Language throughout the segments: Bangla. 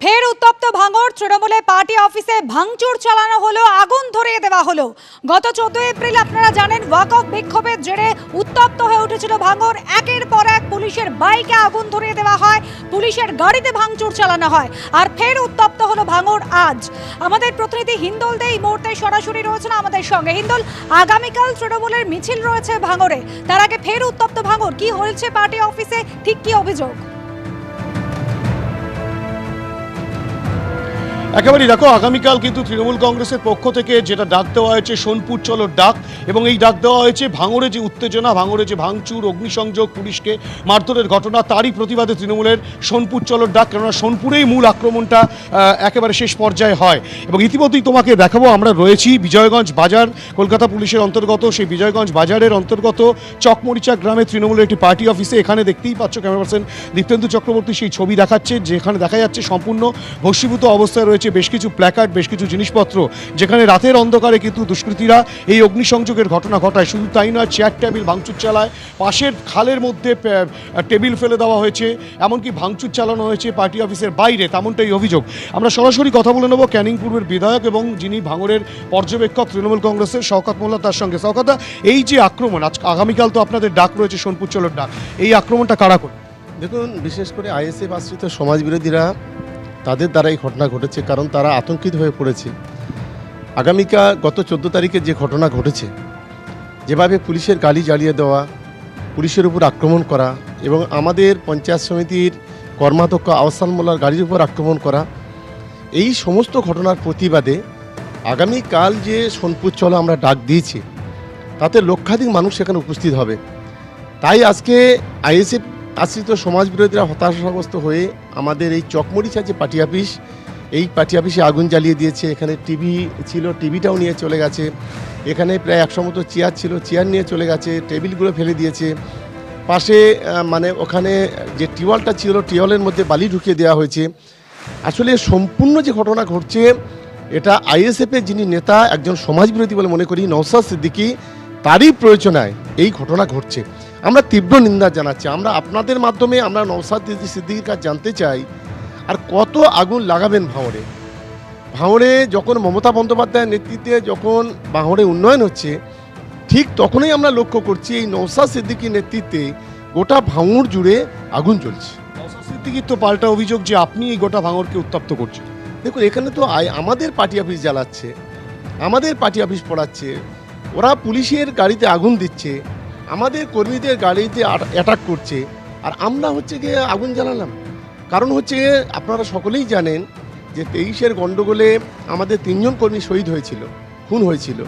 ফের উত্তপ্ত ভাঙর তৃণমূলে পার্টি অফিসে ভাঙচুর চালানো হলো, আগুন ধরিয়ে দেওয়া হলো। গত চোদ্দ এপ্রিল আপনারা জানেন ওয়াক অফ বিক্ষোভের জেরে উত্তপ্ত হয়ে উঠেছিল ভাঙর একের পর এক পুলিশের বাইকে আগুন ধরিয়ে দেওয়া হয়, পুলিশের গাড়িতে ভাঙচুর চালানো হয় আর ফের উত্তপ্ত হলো ভাঙর আজ। আমাদের প্রতিনিধি হিন্দল দে এই মুহূর্তে সরাসরি রয়েছেন আমাদের সঙ্গে। হিন্দল, আগামীকাল তৃণমূলের মিছিল রয়েছে ভাঙরে তার আগে ফের উত্তপ্ত ভাঙর কি হয়েছে পার্টি অফিসে, ঠিক কি অভিযোগ? একেবারেই দেখো, আগামীকাল কিন্তু তৃণমূল কংগ্রেসের পক্ষ থেকে যেটা ডাক দেওয়া হয়েছে, সোনপুর চলোর ডাক। এবং এই ডাক দেওয়া হয়েছে ভাঙড়ে যে উত্তেজনা, ভাঙড়ে যে ভাঙচুর, অগ্নিসংযোগ, পুলিশকে মারধরের ঘটনা, তারই প্রতিবাদে তৃণমূলের সোনপুর চলোর ডাক। কেননা সোনপুরেই মূল আক্রমণটা একেবারে শেষ পর্যায়ে হয়। এবং ইতিমধ্যেই তোমাকে দেখাবো, আমরা রয়েছি বিজয়গঞ্জ বাজার, কলকাতা পুলিশের অন্তর্গত। সেই বিজয়গঞ্জ বাজারের অন্তর্গত চকমরিচা গ্রামে তৃণমূলের একটি পার্টি অফিসে এখানে দেখতেই পাচ্ছ ক্যামেরা পার্সন দীপ্তেন্দু চক্রবর্তী সেই ছবি দেখাচ্ছে, যেখানে দেখা যাচ্ছে সম্পূর্ণ ভস্মীভূত অবস্থায় রয়েছে। বেশ কিছু প্ল্যাকার্ড বেশ কিছু জিনিসপত্র, যেখানে রাতের অন্ধকারে কিন্তু দুষ্কৃতীরা এই অগ্নিসংযোগের ঘটনা ঘটায়। শুধু তাই নয় চেয়ার টেবিল ভাঙচুর চালায়, পাশের খালের মধ্যে টেবিল ফেলে দেওয়া হয়েছে, এমনকি ভাঙচুর চালানো হয়েছে পার্টি অফিসের বাইরে, তেমনটাই অভিযোগ। আমরা সরাসরি কথা বলে নেব ক্যানিং পূর্বের বিধায়ক এবং যিনি ভাঙড়ের পর্যবেক্ষক তৃণমূল কংগ্রেসের শওকাত মোল্লা, তার সঙ্গে। শওকাতা এই যে আক্রমণ, আজ আগামীকাল তো আপনাদের ডাক রয়েছে সোনপুর চলোর ডাক, এই আক্রমণটা কারা করে দেখুন, বিশেষ করে আইএসএফ আশ্রিত সমাজবিরোধীরা তাদের দ্বারা এই ঘটনা ঘটেছে, কারণ তারা আতঙ্কিত হয়ে পড়েছে। আগামীকাল গত চোদ্দ তারিখে যে ঘটনা ঘটেছে, যেভাবে পুলিশের গালি জ্বালিয়ে দেওয়া, পুলিশের উপর আক্রমণ করা এবং আমাদের পঞ্চায়েত সমিতির কর্মাধ্যক্ষ আহসান মোল্লার গাড়ির উপর আক্রমণ করা, এই সমস্ত ঘটনার প্রতিবাদে আগামীকাল যে সোনপুর চলো আমরা ডাক দিয়েছি, তাতে লক্ষাধিক মানুষ সেখানে উপস্থিত হবে। তাই আজকে আইএসএফ আশ্রিত সমাজ বিরোধীরা হতাশাগ্রস্ত হয়ে আমাদের এই চকমরিচা যে পার্টি অফিস। এই পার্টি অফিসে আগুন জ্বালিয়ে দিয়েছে। এখানে টিভি ছিল, টিভিটাও নিয়ে চলে গেছে। এখানে প্রায় একশো মতো চেয়ার ছিল, চেয়ার নিয়ে চলে গেছে, টেবিলগুলো ফেলে দিয়েছে। পাশে মানে ওখানে যে টিওয়ালটা ছিল টিওয়ালের মধ্যে বালি ঢুকিয়ে দেওয়া হয়েছে। আসলে সম্পূর্ণ যে ঘটনা ঘটছে, এটা আইএসএফের যিনি নেতা, একজন সমাজবিরোধী বলে মনে করি নওসাদ সিদ্দিকি, তারই প্রয়োজনায় এই ঘটনা ঘটছে। আমরা তীব্র নিন্দা জানাচ্ছি। আমরা আপনাদের মাধ্যমে আমরা নওসাদ সিদ্দিকির কাছে জানতে চাই, আর কত আগুন লাগাবেন ভাঁড়ে ভাঁড়ে যখন মমতা বন্দ্যোপাধ্যায়ের নেতৃত্বে যখন ভাঁড়ে উন্নয়ন হচ্ছে, ঠিক তখনই আমরা লক্ষ্য করছি এই নওসাদ সিদ্দিকির নেতৃত্বে গোটা ভাঙড় জুড়ে আগুন জ্বলছে। সিদ্দিকির তো পাল্টা অভিযোগ যে আপনি এই গোটা ভাঙরকে উত্তপ্ত করছেন। দেখুন, এখানে তো আমাদের পার্টি অফিস জ্বালাচ্ছে, আমাদের পার্টি অফিস পড়াচ্ছে, ওরা পুলিশের গাড়িতে আগুন দিচ্ছে আমাদের কর্মীদের গাড়িতে অ্যাটাক করছে। আর আমরা হচ্ছে গিয়ে আগুন জ্বালালাম। কারণ হচ্ছে আপনারা সকলেই জানেন যে তেইশের গণ্ডগোলে আমাদের তিনজন কর্মী শহীদ হয়েছিল, খুন হয়েছিল।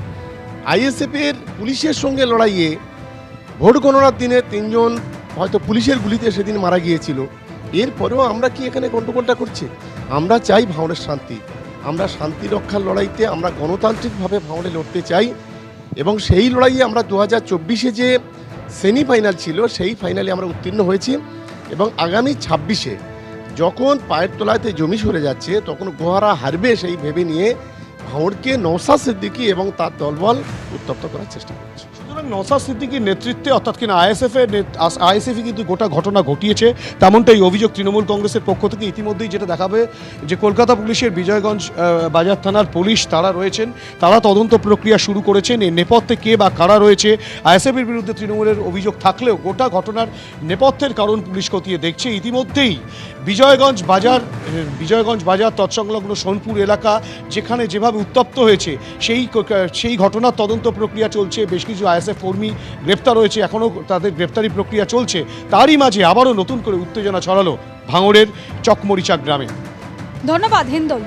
আইএসএফের পুলিশের সঙ্গে লড়াইয়ে ভোট গণনার দিনে তিনজন হয়তো পুলিশের গুলিতে সেদিন মারা গিয়েছিল। এরপরেও আমরা কি এখানে গণ্ডগোলটা করছি? আমরা চাই ভাঁড়ের শান্তি। আমরা শান্তি রক্ষার লড়াইতে আমরা গণতান্ত্রিকভাবে ভাঁড়ে লড়তে চাই। এবং সেই লড়াইয়ে আমরা দু হাজার চব্বিশে যে সেমিফাইনাল ছিল, সেই ফাইনালে আমরা উত্তীর্ণ হয়েছি এবং আগামী ছাব্বিশে যখন পায়ের তলাতে জমি সরে যাচ্ছে, তখন গোহারা হারবে সেই ভেবে নিয়ে ভাঁড়কে নৌসা সিদ্দিকি এবং তার দলবল উত্তপ্ত করার চেষ্টা সুতরাং নসাদ সিদ্দিকির নেতৃত্বে, অর্থাৎ কিনা আইএসএফ এর আইএসএফ কিন্তু গোটা ঘটনা ঘটিয়েছে। তেমনটাই অভিযোগ তৃণমূল কংগ্রেসের পক্ষ থেকে ইতিমধ্যেই যেটা দেখাবে যে কলকাতা পুলিশের বিজয়গঞ্জ বাজার থানার পুলিশ তারা রয়েছেন। তারা তদন্ত প্রক্রিয়া শুরু করেছেন। এই নেপথ্যে কে বা কারা রয়েছে, আইএসএফ এর বিরুদ্ধে তৃণমূলের অভিযোগ থাকলেও গোটা ঘটনার নেপথ্যের কারণ পুলিশ খতিয়ে দেখছে। ইতিমধ্যেই বিজয়গঞ্জ বাজার বিজয়গঞ্জ বাজার তৎসংলগ্ন সোনপুর এলাকা, যেখানে যেভাবে উত্তপ্ত হয়েছে, সেই সেই ঘটনার তদন্ত প্রক্রিয়া চলছে। বেশ কিছু আইএসএফ কর্মী গ্রেপ্তার হয়েছে, এখনও তাদের গ্রেপ্তারি প্রক্রিয়া চলছে। তারই মাঝে আবারও নতুন করে উত্তেজনা ছড়ালো ভাঙড়ের চকমরিচা গ্রামে। ধন্যবাদ, হিন্দল।